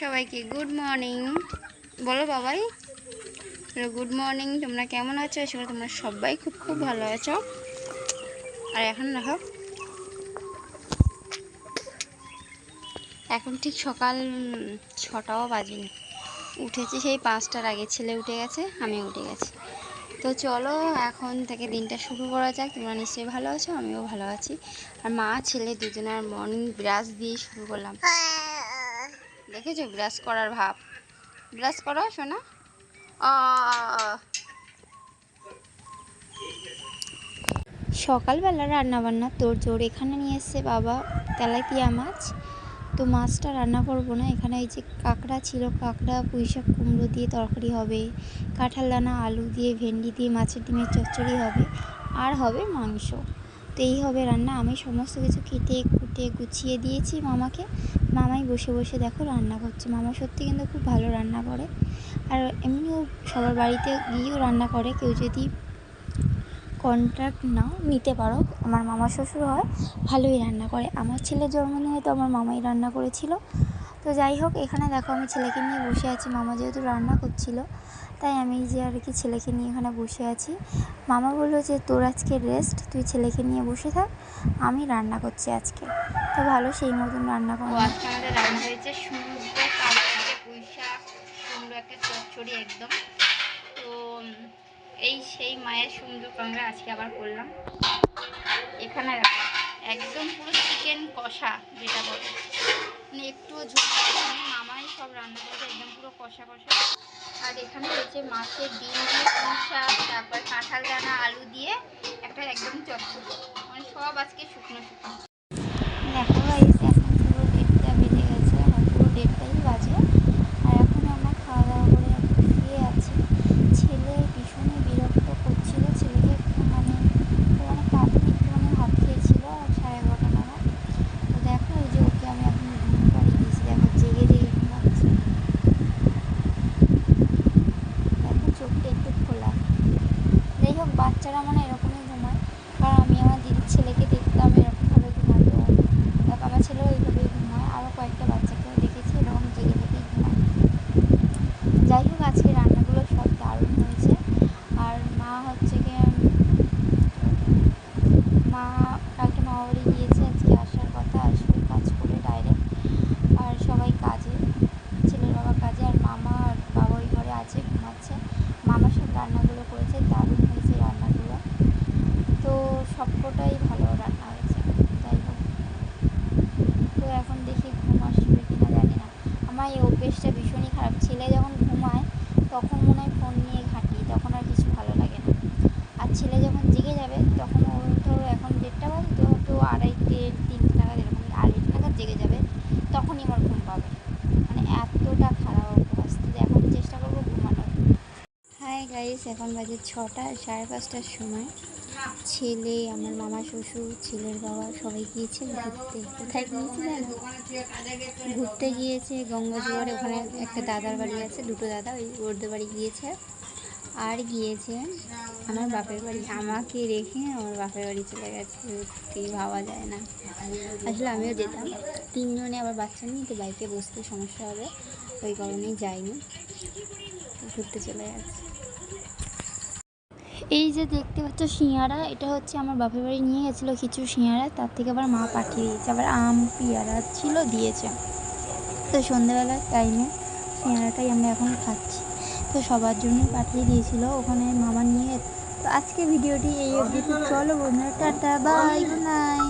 সবাইকে good morning বলো বাবাই। গুড মর্নিং তোমরা কেমন আছো? আসলে তোমরা সবাই খুব খুব ভালো আছো। আর এখন দেখো, এখন ঠিক সকাল ছটাও বাজেনি। উঠেছি সেই পাঁচটার আগে, ছেলে উঠে গেছে, আমি উঠে গেছি। তো চলো, এখন থেকে দিনটা শুরু করা যাক। তোমরা নিশ্চয়ই ভালো আছো, আমিও ভালো আছি। আর মা, ছেলে দুজনের মর্নিং ব্রাশ দিয়ে শুরু করলাম। দেখেছ? ব্রাশ করার ভাব। ব্রাশ করো শোনা সকালবেলা রান্নাবান্না, তোর জোর এখানে নিয়ে এসছে বাবা। তেলাপিয়া মাছ। তো মাছটা রান্না করব না, এখানে এই যে কাঁকড়া ছিল, কাঁকড়া, পুঁইশাক, কুমড়ো দিয়ে তরকারি হবে। কাঁঠাল দানা, আলু দিয়ে, ভেন্ডি দিয়ে, মাছের ডিমের চচ্চড়ি হবে। আর হবে মাংস। তো হবে রান্না। আমি সমস্ত কিছু কেটে কুটে গুছিয়ে দিয়েছি মামাকে। মামাই বসে বসে দেখো রান্না করছে। মামা সত্যি কিন্তু খুব ভালো রান্না করে। আর এমনিও সবার বাড়িতে গিয়েও রান্না করে। কেউ যদি কন্ট্রাক্ট নাও, নিতে পারো। আমার মামা শ্বশুর হয়, ভালোই রান্না করে। আমার ছেলের জন্মদিনে তো আমার মামাই রান্না করেছিল। তো যাই হোক, এখানে দেখো আমি ছেলেকে নিয়ে বসে আছি। মামা যেহেতু রান্না করছিল তাই আমি যে আর কি ছেলেকে নিয়ে এখানে বসে আছি। মামা বলল যে, তোর আজকে রেস্ট তুই ছেলেকে নিয়ে বসে থাক, আমি রান্না করছি আজকে। তো ভালো, সেই মতন রান্না করো আজকে আমাদের রান্না হয়েছে কালকে পুঁই শাক কুমড়ো একটা চচ্চড়ি একদম। তো এই সেই মায়ের সমুদ্র কাঁকড়া আজকে আবার করলাম। এখানে একদম পুরো চিকেন কষা, যেটা বলে। মানে একটুও ঝোল মামাই সব রান্না করেছে একদম পুরো কষা কষা। আর এখানে হচ্ছে মাছের ডিম দিয়ে শাক, তারপর কাঁঠাল দানা, আলু দিয়ে একটা একদম চচ্চড়ি। মানে সব আজকে শুকনো শুকনো দেখো গাইস এখন পুরো দেড়টা বেজে গেছে এখন পুরো দেড়টাই বাজে আর এখন আমরা খাওয়া দাওয়া করে একটু শুয়ে আছি ছেলে ভীষণই বিরক্ত করছিল ছেলেকে একটু মানে ও মানে কাঁদিনি একটু মানে ভাত খেয়েছিল আর সাড়ে এগারোটা নাগাদ তো দেখো এই যে ওকে আমি এখন ঘুম পাড়িয়ে দিয়েছি দেখো জেগে জেগে ঘুমাচ্ছে দেখো চোখটা একটু খোলা যাই হোক বাচ্চারা মানে এরকমই ঘুমায়। কারণ আমি আমার দিদির ছেলেকে দেখতাম এরকমভাবে ঘুমাতো। তারপর আমার ছেলেও এইভাবেই ঘুমায় আরও কয়েকটা বাচ্চাকেও দেখেছি এরকম জেগে জেগেই ঘুমায় যাই হোক আজকে রান্নাগুলো সব দারুণ হয়েছে আর মা হচ্ছে গিয়ে মা কালকে মামা বাড়ি গিয়েছে আজকে আসার কথা আসবে কাজ করে ডাইরেক্ট আর সবাই কাজে ছেলের বাবা কাজে আর মামা আর বাবা ওই ঘরে আছে ঘুমাচ্ছে মামা সব রান্নাগুলো করেছে দারুণ হয়েছে রান্নাগুলো তো সবকটাই ভালো রান্না হয়েছে যাই হোক। তো এখন দেখি ঘুম আসবে কিনা জানি না। আমার এই অভ্যেসটা ভীষণই খারাপ। ছেলে যখন ঘুমায়, তখন মনে হয় ফোন নিয়ে ঘাঁটি, তখন আর কিছু ভালো লাগে না। আর ছেলে যখন জেগে যাবে, তখন ও ধরো এখন দেড়টা বাজে, তো তো আড়াইটে তিনটে নাগাদ এরকম আড়াইটে নাগাদ জেগে যাবে, তখনই আমার ঘুম পাবে। মানে এতটা খারাপ অভ্যাস তো এখন চেষ্টা করব ঘুমানোর। হাই গাইস এখন বাজে ছটা, সাড়ে পাঁচটার সময়। ছেলে, আমার মামা, শ্বশুর, ছেলের বাবা সবাই গিয়েছে ঘুরতে। কোথায় গিয়েছে ঘুরতে গিয়েছে গঙ্গাজোয়ারে, ওখানে একটা দাদার বাড়ি আছে, দুটো দাদা, ওই ওদের বাড়ি গিয়েছে। আর গিয়েছে আমার বাপের বাড়ি। আমাকে রেখে আমার বাপের বাড়ি চলে গেছে, সত্যি ভাবা যায় না। আসলে আমিও যেতাম। তিনজনে আবার বাচ্চা নিয়ে তো বাইকে বসতে সমস্যা হবে, ওই কারণেই যাইনি। ঘুরতে চলে গেছে। এই যে দেখতে পাচ্ছ সিঙ্গারা, এটা হচ্ছে আমার বাপের বাড়ি নিয়ে গেছিল কিছু শিঙারা তার থেকে আবার মা পাঠিয়ে দিয়েছে, আবার আম, পেয়ারা ছিল, দিয়েছে। তো সন্ধ্যেবেলার টাইমে সিঙ্গারাটাই আমরা এখন খাচ্ছি। তো সবার জন্যই পাঠিয়ে দিয়েছিল, ওখানে মামা নিয়ে তো আজকে ভিডিওটি এই অবধি চলো বন্ধুরা, টাটা বাই গুড নাইট